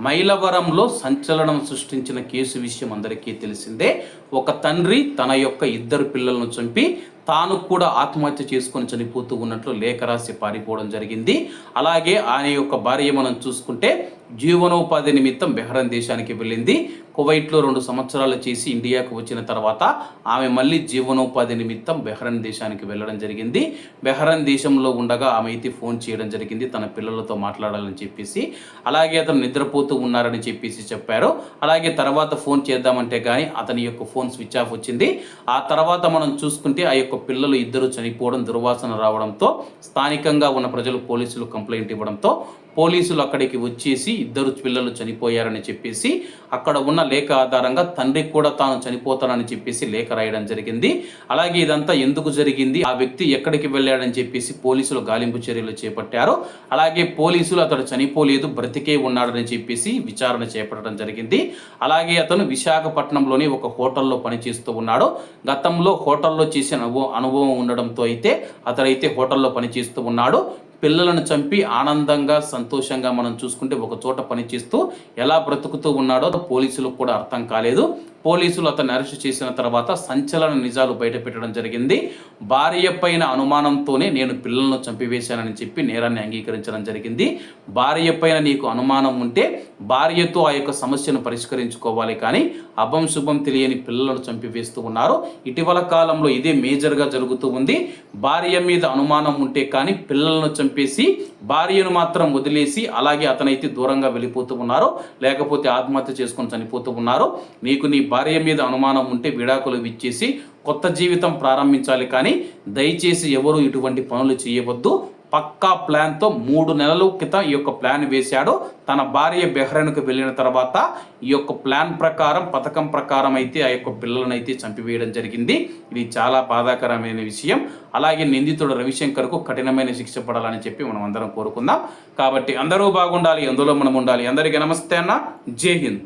మైలవరంలో సంచలనం సృష్టించిన కేసు విషయం అందరికీ తెలిసిందే. ఒక తండ్రి తన యొక్క ఇద్దరు పిల్లలను చంపి తాను కూడా ఆత్మహత్య చేసుకొని చనిపోతూ ఉన్నట్లు లేఖ రాసి పారిపోవడం జరిగింది. అలాగే ఆయన యొక్క భార్య మనం చూసుకుంటే జీవనోపాధి నిమిత్తం బెహ్రన్ దేశానికి వెళ్ళింది. కువైట్లో రెండు సంవత్సరాలు చేసి ఇండియాకు వచ్చిన తర్వాత ఆమె మళ్ళీ జీవనోపాధి నిమిత్తం బెహ్రన్ దేశానికి వెళ్ళడం జరిగింది. బెహ్రన్ దేశంలో ఉండగా ఆమె అయితే ఫోన్ చేయడం జరిగింది. తన పిల్లలతో మాట్లాడాలని చెప్పేసి. అలాగే అతను నిద్రపోతూ ఉన్నారని చెప్పేసి చెప్పారు. అలాగే తర్వాత ఫోన్ చేద్దామంటే కానీ అతని యొక్క ఫోన్ స్విచ్ ఆఫ్ వచ్చింది. ఆ తర్వాత మనం చూసుకుంటే ఆ యొక్క పిల్లలు ఇద్దరు చనిపోవడం దుర్వాసన రావడంతో స్థానికంగా ఉన్న ప్రజలు పోలీసులు కంప్లైంట్ ఇవ్వడంతో పోలీసులు అక్కడికి వచ్చేసి ఇద్దరు పిల్లలు చనిపోయారని చెప్పేసి అక్కడ ఉన్న లేఖ ఆధారంగా తండ్రి కూడా తాను చనిపోతానని చెప్పేసి లేఖ రాయడం జరిగింది. అలాగే ఇదంతా ఎందుకు జరిగింది? ఆ వ్యక్తి ఎక్కడికి వెళ్ళాడని చెప్పేసి పోలీసులు గాలింపు చర్యలు చేపట్టారు. అలాగే పోలీసులు అతడు చనిపోలేదు బ్రతికే ఉన్నాడని చెప్పేసి విచారణ చేపట్టడం జరిగింది. అలాగే అతను విశాఖపట్నంలోని ఒక హోటల్లో పనిచేస్తూ ఉన్నాడు. గతంలో హోటల్లో చేసిన అనుభవం అనుభవం ఉండడంతో అయితే అతడైతే హోటల్లో పనిచేస్తూ ఉన్నాడు. పిల్లలను చంపి ఆనందంగా సంతోషంగా మనం చూసుకుంటే ఒక చోట పనిచేస్తూ ఎలా బ్రతుకుతూ ఉన్నాడో పోలీసులకు కూడా అర్థం కాలేదు. పోలీసులు అతన్ని అరెస్ట్ చేసిన తర్వాత సంచలన నిజాలు బయటపెట్టడం జరిగింది. భార్య పైన అనుమానంతోనే నేను పిల్లలను చంపివేశానని చెప్పి నేరాన్ని అంగీకరించడం జరిగింది. భార్య పైన నీకు అనుమానం ఉంటే భార్యతో ఆ యొక్క సమస్యను పరిష్కరించుకోవాలి కానీ అభం శుభం తెలియని పిల్లలను చంపివేస్తూ ఉన్నారు. ఇటీవల కాలంలో ఇదే మేజర్గా జరుగుతూ ఉంది. భార్య మీద అనుమానం ఉంటే కానీ పిల్లలను చంపేసి భార్యను మాత్రం వదిలేసి అలాగే అతనైతే దూరంగా వెళ్ళిపోతూ ఉన్నారు. లేకపోతే ఆత్మహత్య చేసుకొని చనిపోతూ ఉన్నారు. నీకు నీ భార్య మీద అనుమానం ఉంటే విడాకులు ఇచ్చేసి కొత్త జీవితం ప్రారంభించాలి కానీ దయచేసి ఎవరు ఇటువంటి పనులు చేయవద్దు. పక్కా ప్లాన్తో మూడు నెలల క్రితం ఈ యొక్క ప్లాన్ వేశాడు. తన భార్య బెహ్రెన్కు వెళ్ళిన తర్వాత ఈ యొక్క ప్లాన్ ప్రకారం పథకం ప్రకారం అయితే ఆ యొక్క పిల్లలను అయితే చంపివేయడం జరిగింది. ఇది చాలా బాధాకరమైన విషయం. అలాగే నిందితుడు రవిశంకర్కు కఠినమైన శిక్ష పడాలని చెప్పి మనం అందరం కోరుకుందాం. కాబట్టి అందరూ బాగుండాలి అందులో మనం ఉండాలి. అందరికీ నమస్తే అన్న. జై హింద్.